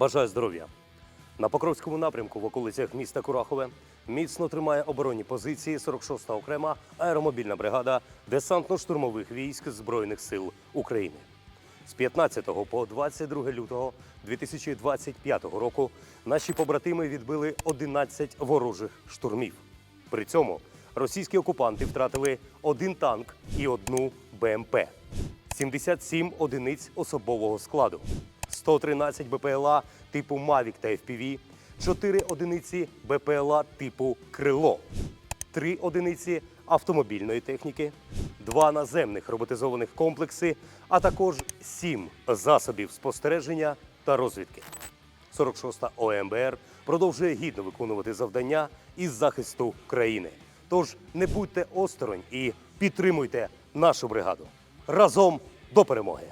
Бажаю здоров'я. На Покровському напрямку в околицях міста Курахове міцно тримає оборонні позиції 46-та окрема аеромобільна бригада десантно-штурмових військ Збройних сил України. З 15 по 22 лютого 2025 року наші побратими відбили 11 ворожих штурмів. При цьому російські окупанти втратили один танк і одну БМП, 77 одиниць особового складу, 113 БПЛА типу Мавік та FPV, 4 одиниці БПЛА типу Крило, 3 одиниці автомобільної техніки, 2 наземних роботизованих комплекси, а також 7 засобів спостереження та розвідки. 46-та ОМБР продовжує гідно виконувати завдання із захисту країни. Тож не будьте осторонь і підтримуйте нашу бригаду разом до перемоги.